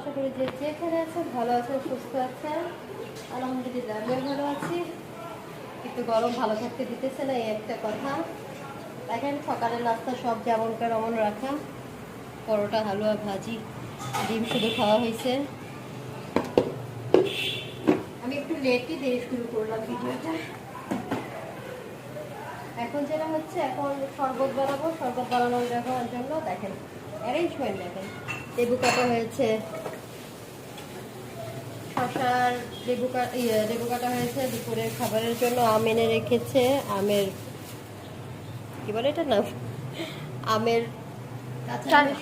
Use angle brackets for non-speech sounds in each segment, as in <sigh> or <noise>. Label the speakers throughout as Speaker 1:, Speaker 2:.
Speaker 1: আশা করি যে যেখানে আছেন, ভালো আছেন, সুস্থ আছেন। আলহামদুলিল্লাহ, আমিও ভালো আছি। কিন্তু গরম ভালো থাকতে দিতেছে না, এই একটা কথা। দেখেন সকালের নাস্তা সব যেমনকার অমন রাখা। পরোটা, হালুয়া, ভাজি, ডিম শুধু খাওয়া হয়েছে। আমি একটু লেটই দিয়ে শুরু করলাম ভিডিওটা। এখন যেটা হচ্ছে, এখন শরবত বানাবো। শরবত বানানোর জন্য দেখেন অ্যারেঞ্জমেন্ট দেখেন লেবু কাটা হয়েছে। শশার লেবু কাটা ইয়ে লেবু কাটা হয়েছে দুপুরের খাবারের জন্য আম এনে রেখেছে। আমের কি বলে এটা না আমের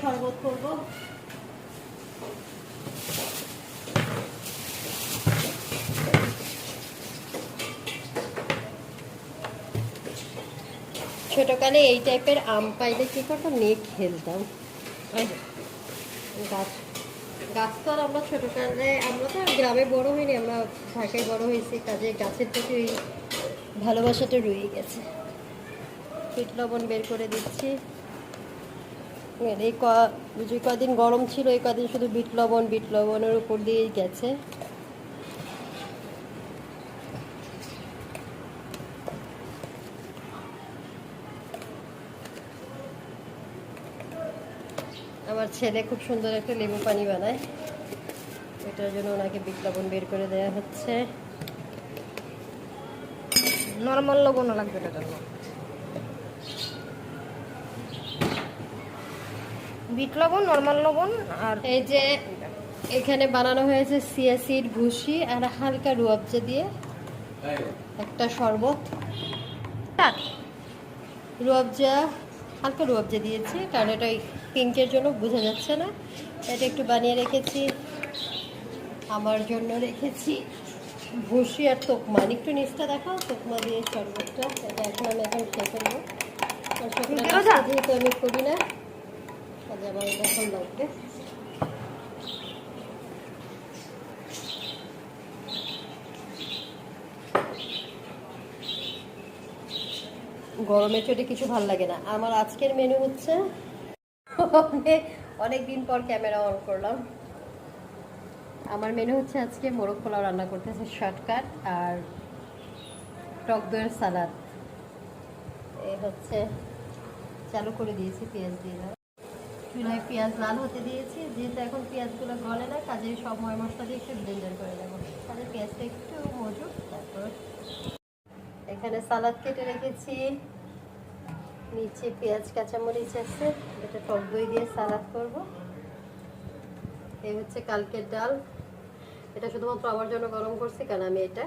Speaker 1: শরবত করব। ছোটকালে এই টাইপের আম পাইলে কি করতাম? নিয়ে খেলতাম। গাছ গাছ তো আর আমরা ছোটোকালে আমরা তো গ্রামে বড় হইনি, আমরা ঢাকায় বড় হয়েছি, কাজে গাছের থেকে ওই ভালোবাসাটা রয়ে গেছে। পিট লবণ বের করে দিচ্ছি। এই ক যে কদিন গরম ছিল, এই কদিন শুধু বিট লবণ, বিট লবণের উপর দিয়েই গেছে। আমার ছেলে খুব সুন্দর একটা লেবু পানি বানায়। এটার জন্য ওনাকে লবণ বের করে দেওয়া হচ্ছে।
Speaker 2: নর্মাল লবণও লাগবে এটার জন্য বিট লবণ নর্মাল লবণ আর
Speaker 1: এই যে এখানে বানানো হয়েছে সিয়াসিড ভুসি আর হালকা রুয়াবজা দিয়ে একটা শরবত। রুয়াবজা হালকা রুয়াবজা দিয়েছি কারণ এটা পিঙ্কের জন্য বোঝা যাচ্ছে না। এটা একটু বানিয়ে রেখেছি আমার জন্য রেখেছি। ভুসি আর তোকমা একটু নিচটা দেখাও তোকমা দিয়ে শরবতটা এটা এখন আমি এখন খেয়ে ফেলব। যেহেতু আমি করি না আমার এখন লাগবে। গরমের চোটে কিছু ভালো লাগে না। আমার আজকের মেনু হচ্ছে অনেক দিন পর ক্যামেরা অন করলাম। আমার মেনু হচ্ছে আজকে মোরগ পোলাও রান্না করতেছে শর্টকাট আর টক দইয়ের সালাদ এই হচ্ছে, চালু করে দিয়েছি পেঁয়াজ দিয়ে চুলায় পেঁয়াজ লাল হতে দিয়েছি, যেহেতু এখন পেঁয়াজগুলো গলে না কাজে সব ময় মশলা দিয়ে একটু ব্লেন্ডার করে দেবো তাহলে পেঁয়াজটা একটু মজুর তারপর এখানে সালাদ কেটে রেখেছি। নিচে পেঁয়াজ, কাঁচামরিচ আছে, এটা টক দই দিয়ে সালাদ করব। এই হচ্ছে কালকের ডাল। এটা শুধুমাত্র আমার জন্য গরম করছি, কারণ আমি এটা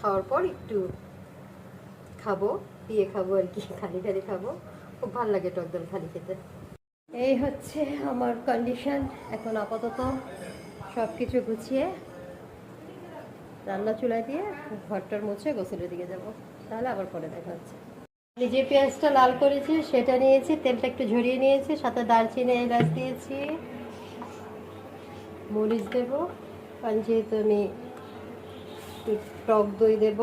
Speaker 1: খাওয়ার পর একটু খাব দিয়ে খাব আর কি, খালি খালি খাব। খুব ভালো লাগে টক ডাল খালি খেতে। এই হচ্ছে আমার কন্ডিশন এখন আপাতত সব কিছু গুছিয়ে রান্না চুলা দিয়ে ঘরটার মুছে গোসলের দিকে যাব। তাহলে আবার পরে দেখা হচ্ছে। যে পেঁয়াজটা লাল করেছি সেটা নিয়েছি, তেলটা একটু ঝরিয়ে নিয়েছি, সাথে দারচিনি, এলাচ দিয়েছি। মরিচ দেবো কারণ যেহেতু আমি টক দই দেব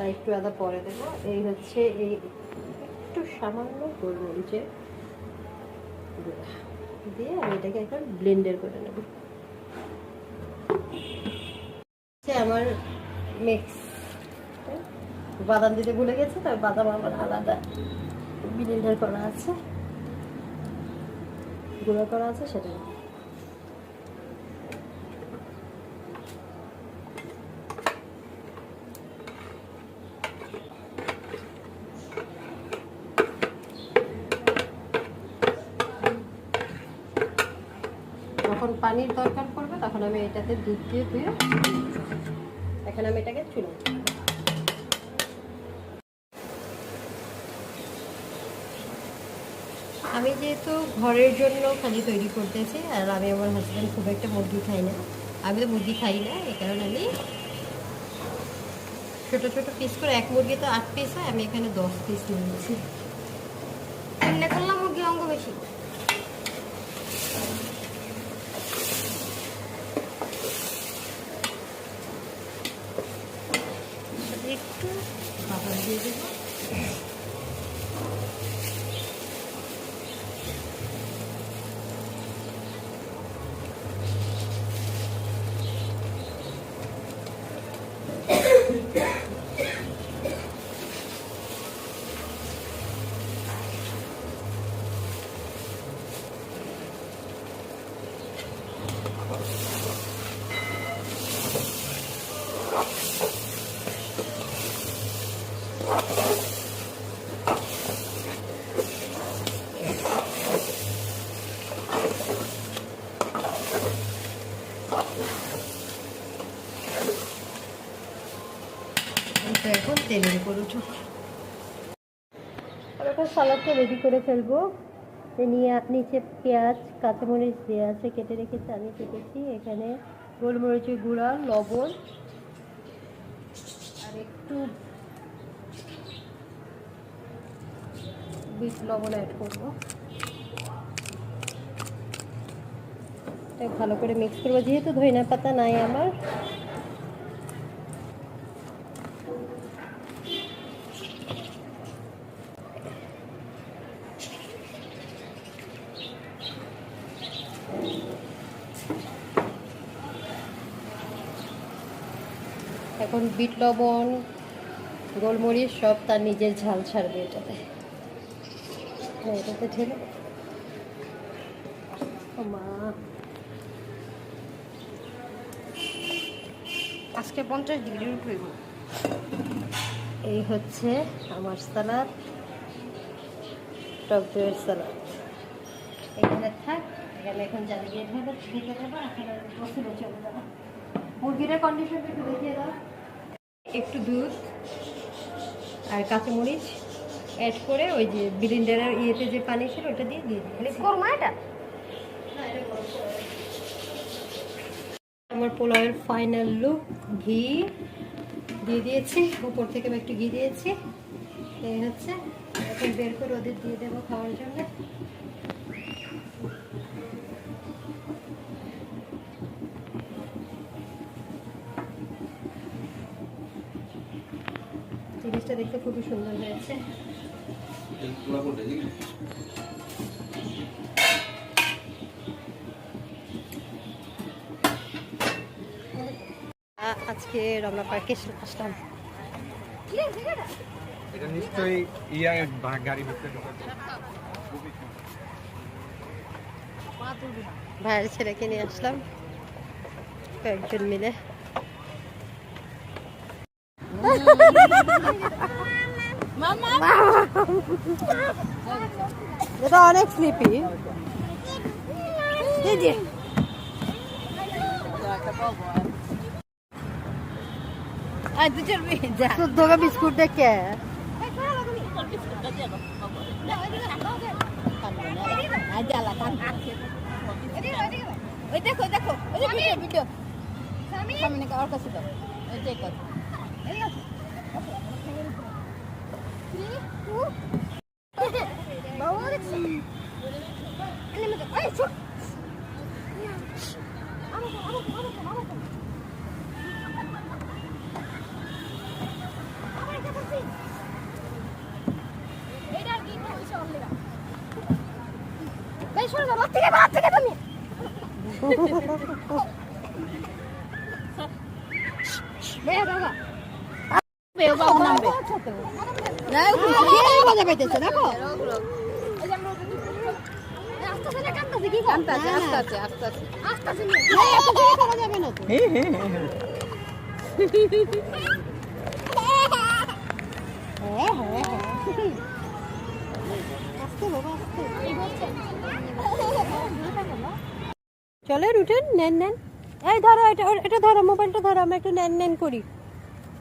Speaker 1: আর একটু আদা পরে দেব। এই হচ্ছে এই একটু সামান্য গোলমরিচের দিয়ে আমি এটাকে এখন ব্লেন্ডার করে নেব। আমার মিক্স বাদাম দিতে ভুলে গেছে তার বাদাম আমার আলাদা। ব্লেন্ডার করা আছে। গুঁড়ো করা আছে, সেটা যখন পানির দরকার পড়বে, তখন আমি এটাতে দুধ দিয়ে ধুয়ে এখন আমি এটাকে চুলো আমি যেহেতু ঘরের জন্য খালি তৈরি করতেছি আর আমি আমার হাজব্যান্ড খুব একটা মুরগি খাই না। আমি তো মুরগি খাই না, এই কারণে আমি ছোট ছোট পিস করে, এক মুরগি তো আট পিস হয়, আমি এখানে দশ পিস নিয়েছি।
Speaker 2: করলাম মুরগি অঙ্গ বেশি। একটু
Speaker 1: বাবার দিয়ে দেবো। তেলের সালাদটা রেডি করে ফেলব। এ নিয়ে নিচে পেঁয়াজ, কাঁচামরিচ দেওয়া আছে কেটে রেখেছি, আমি কেটেছি। এখানে গোলমরিচের গুঁড়া, লবণ, আর একটু বিট লবণ অ্যাড করব। ভালো করে মিক্স করব। যেহেতু ধনিয়া পাতা নাই আমার এখন বিট লবণ গোলমরিচ সব তার নিজের ঝাল ছাড়বে এটাতে। এটাতে মা।
Speaker 2: আজকে পঞ্চাশ ডিগ্রি উঠবো
Speaker 1: এই হচ্ছে আমার সালাদ টক দইয়ের সালাদ। এখানে থাক এখানে এখন জালি দিয়ে ঢেলে ঢেকে দেবো এখানে বসে চলে যাব মুরগিটার কন্ডিশনটা একটু দেখিয়ে দাও। একটু দুধ আর কাঁচামরিচ অ্যাড করে ওই যে বিলিন্ডারের ইয়েতে যে পানি ছিল ওটা দিয়ে দিয়ে দিই।
Speaker 2: করমা এটা?
Speaker 1: আমার পোলাওয়ের ফাইনাল লুক ঘি দিয়ে দিয়েছি। উপর থেকে আমি একটু ঘি দিয়েছি। এই হচ্ছে। এখন বের করে ওদের দিয়ে দেবো খাওয়ার জন্য। জিনিসটা দেখতে খুবই সুন্দর হয়েছে। আজকে রমনা পার্কে আসলাম।
Speaker 3: এটা নিশ্চয়ই ইয়া গাড়ি
Speaker 1: ভাইয়ের ছেলেকে নিয়ে আসলাম। কয়েকজন মিলে। এটা অনেক স্লিপি দুটো বিস্কুট দেখে
Speaker 2: দেখো দেখো। সামনে। ওর কাছে দাও। কর থেকে বাদ থেকে তুমি <laughs> বেয়া দাদা বাবু নামবে? মজা পাইতেছে দেখো? চলেন উঠেন নেন নেন। এই ধরো এটা এটা ধরো মোবাইলটা ধরো আমরা একটু নেন নেন করি।